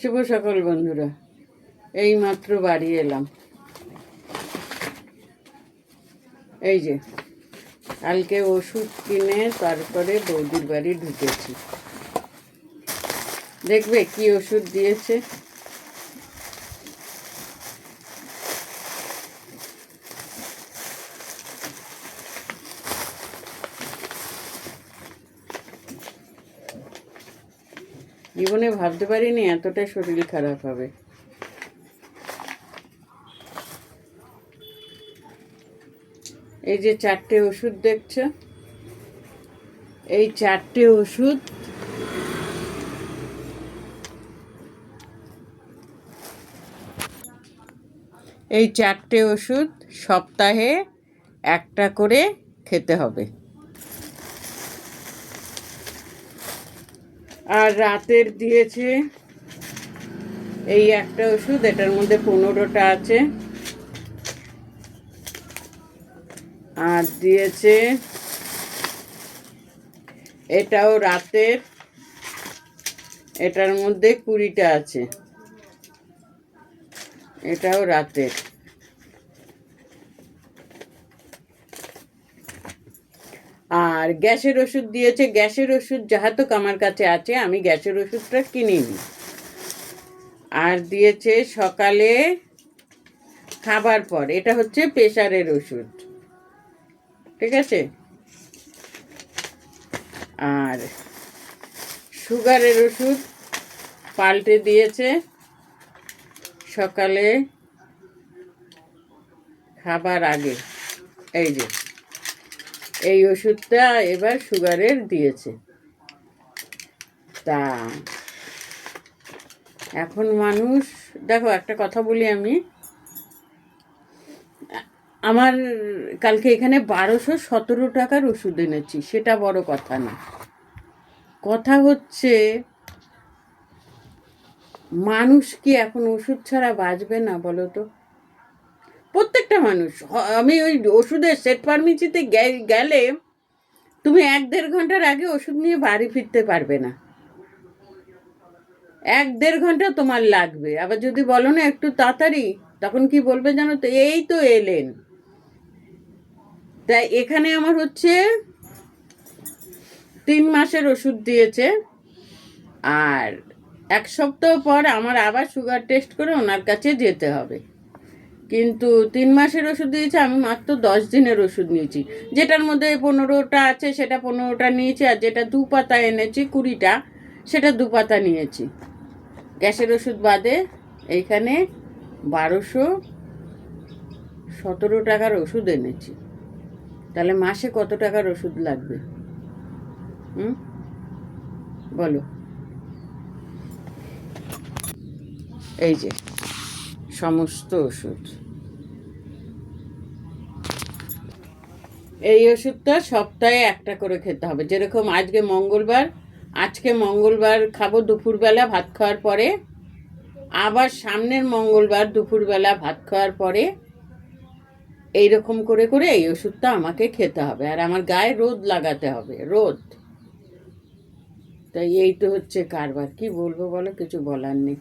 শুভ সকল, বন্ধুরা। এই মাত্র বাড়ি এলাম। এই যে, কালকে ওষুধ কিনে তারপরে বৌদির বাড়ি ঢুকেছি। দেখবে কি ওষুধ দিয়েছে? জীবনে ভাবতে পারিনি এতটা শরীর খারাপ হবে। এই যে চারটে ওষুধ দেখছ? এই চারটে ওষুধ এই চারটে ওষুধ সপ্তাহে একটা করে খেতে হবে। আর রাতের দিয়েছে এই একটা ওষুধ, এটার মধ্যে পনেরোটা আছে। আর দিয়েছে এটাও রাতের, এটার মধ্যে কুড়িটা আছে। এটাও রাতের। আর গ্যাসের ওষুধ দিয়েছে, গ্যাসের ওষুধ যাহাতক আমার কাছে আছে, আমি গ্যাসের ওষুধটা কিনিনি আর দিয়েছে সকালে খাবার পর, এটা হচ্ছে প্রেশারের ওষুধ। ঠিক আছে? আর সুগারের ওষুধ পাল্টে দিয়েছে, সকালে খাবার আগে। এই যে। এই ওষুধটা এবার সুগারের দিয়েছে। তা এখন মানুষ, দেখো একটা কথা বলি আমি। আমার কালকে এখানে বারোশো সতেরো টাকার ওষুধ এনেছি, সেটা বড় কথা না। কথা হচ্ছে, মানুষ কি এখন ওষুধ ছাড়া বাঁচবে না বলো তো? প্রত্যেকটা মানুষ আমি ওই ওষুধের সেট ফার্মেসিতে গেলে তুমি এক দেড় ঘণ্টার আগে ওষুধ নিয়ে বাড়ি ফিরতে পারবে না। এক দেড় ঘণ্টা তোমার লাগবে। আবার যদি বলো না একটু তাড়াতাড়ি, তখন কি বলবে জানো তো? এই তো এলেন। তাই এখানে আমার হচ্ছে তিন মাসের ওষুধ দিয়েছে। আর এক সপ্তাহ পর আমার আবার সুগার টেস্ট করে ওনার কাছে যেতে হবে। কিন্তু তিন মাসের ওষুধ দিয়েছে, আমি মাত্র দশ দিনের ওষুধ নিয়েছি। যেটার মধ্যে পনেরোটা আছে, সেটা পনেরোটা নিয়েছি, আর যেটা দু পাতা এনেছি, কুড়িটা, সেটা দু পাতা নিয়েছি। গ্যাসের ওষুধ বাদে এইখানে বারোশো সতেরো টাকার ওষুধ এনেছি। তাহলে মাসে কত টাকার ওষুধ লাগবে? হুম? বলো। এই যে। সমস্ত ওষুধ। এই ওষুধটা সপ্তাহে একটা করে খেতে হবে। যেরকম আজকে মঙ্গলবার আজকে মঙ্গলবার খাব দুপুরবেলা ভাত খাওয়ার পরে, আবার সামনের মঙ্গলবার দুপুরবেলা ভাত খাওয়ার পরে এই রকম করে করে এই ওষুধটা আমাকে খেতে হবে। আর আমার গায়ে রোদ লাগাতে হবে, রোদ। তাই এই তো হচ্ছে কারবার। কি বলব বলো? কিছু বলার নেই।